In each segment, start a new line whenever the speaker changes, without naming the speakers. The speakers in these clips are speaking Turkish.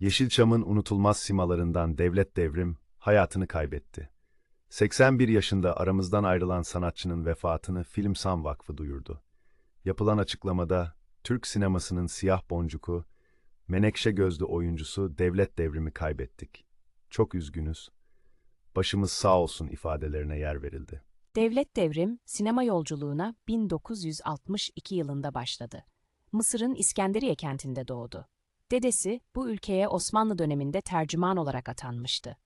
Yeşilçam'ın unutulmaz simalarından Devlet Devrim hayatını kaybetti. 81 yaşında aramızdan ayrılan sanatçının vefatını Filmsan Vakfı duyurdu. Yapılan açıklamada Türk sinemasının siyah boncuku, menekşe gözlü oyuncusu Devlet Devrim'i kaybettik. Çok üzgünüz. Başımız sağ olsun ifadelerine yer verildi.
Devlet Devrim, sinema yolculuğuna 1962 yılında başladı. Mısır'ın İskenderiye kentinde doğdu. Dedesi bu ülkeye Osmanlı döneminde tercüman olarak atanmıştı.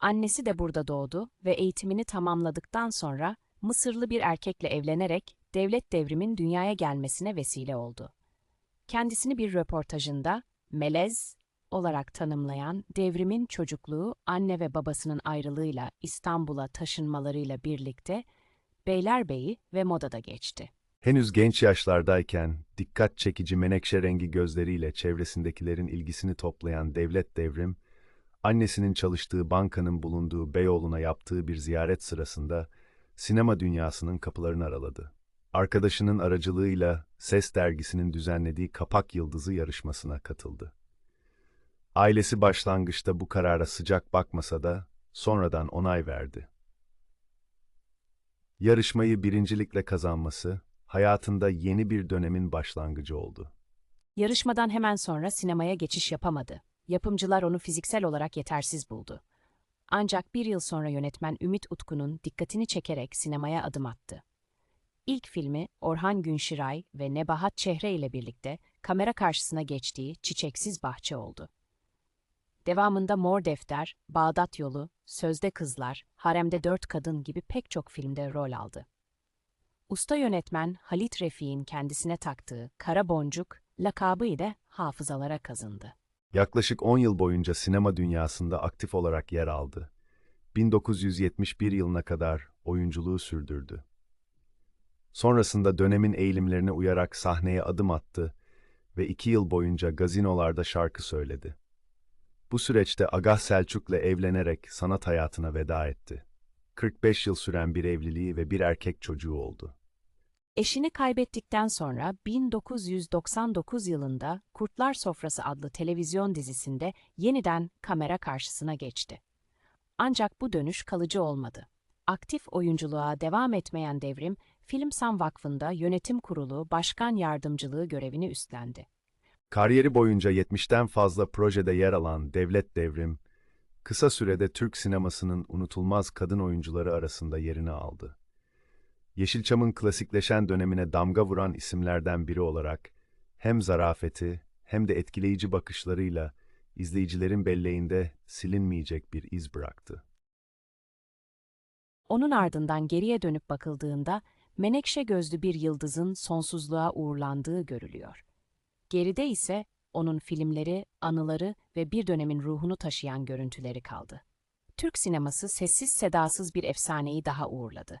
Annesi de burada doğdu ve eğitimini tamamladıktan sonra Mısırlı bir erkekle evlenerek Devlet Devrim'in dünyaya gelmesine vesile oldu. Kendisini bir röportajında melez olarak tanımlayan devrimin çocukluğu anne ve babasının ayrılığıyla İstanbul'a taşınmalarıyla birlikte Beylerbeyi ve modada geçti.
Henüz genç yaşlardayken dikkat çekici menekşe rengi gözleriyle çevresindekilerin ilgisini toplayan Devlet Devrim, annesinin çalıştığı bankanın bulunduğu Beyoğlu'na yaptığı bir ziyaret sırasında sinema dünyasının kapılarını araladı. Arkadaşının aracılığıyla Ses dergisinin düzenlediği Kapak Yıldızı yarışmasına katıldı. Ailesi başlangıçta bu karara sıcak bakmasa da sonradan onay verdi. Yarışmayı birincilikle kazanması, hayatında yeni bir dönemin başlangıcı oldu.
Yarışmadan hemen sonra sinemaya geçiş yapamadı. Yapımcılar onu fiziksel olarak yetersiz buldu. Ancak bir yıl sonra yönetmen Ümit Utku'nun dikkatini çekerek sinemaya adım attı. İlk filmi Orhan Günşiray ve Nebahat Çehre ile birlikte kamera karşısına geçtiği Çiçeksiz Bahçe oldu. Devamında Mor Defter, Bağdat Yolu, Sözde Kızlar, Haremde Dört Kadın gibi pek çok filmde rol aldı. Usta yönetmen Halit Refik'in kendisine taktığı Kara Boncuk lakabı ile hafızalara kazındı.
Yaklaşık 10 yıl boyunca sinema dünyasında aktif olarak yer aldı. 1971 yılına kadar oyunculuğu sürdürdü. Sonrasında dönemin eğilimlerine uyarak sahneye adım attı ve iki yıl boyunca gazinolarda şarkı söyledi. Bu süreçte Agah Selçuk'la evlenerek sanat hayatına veda etti. 45 yıl süren bir evliliği ve bir erkek çocuğu oldu.
Eşini kaybettikten sonra 1999 yılında Kurtlar Sofrası adlı televizyon dizisinde yeniden kamera karşısına geçti. Ancak bu dönüş kalıcı olmadı. Aktif oyunculuğa devam etmeyen devrim, Filmsan Vakfı'nda yönetim kurulu başkan yardımcılığı görevini üstlendi.
Kariyeri boyunca 70'ten fazla projede yer alan Devlet Devrim, kısa sürede Türk sinemasının unutulmaz kadın oyuncuları arasında yerini aldı. Yeşilçam'ın klasikleşen dönemine damga vuran isimlerden biri olarak hem zarafeti hem de etkileyici bakışlarıyla izleyicilerin belleğinde silinmeyecek bir iz bıraktı.
Onun ardından geriye dönüp bakıldığında menekşe gözlü bir yıldızın sonsuzluğa uğurlandığı görülüyor. Geride ise onun filmleri, anıları ve bir dönemin ruhunu taşıyan görüntüleri kaldı. Türk sineması sessiz sedasız bir efsaneyi daha uğurladı.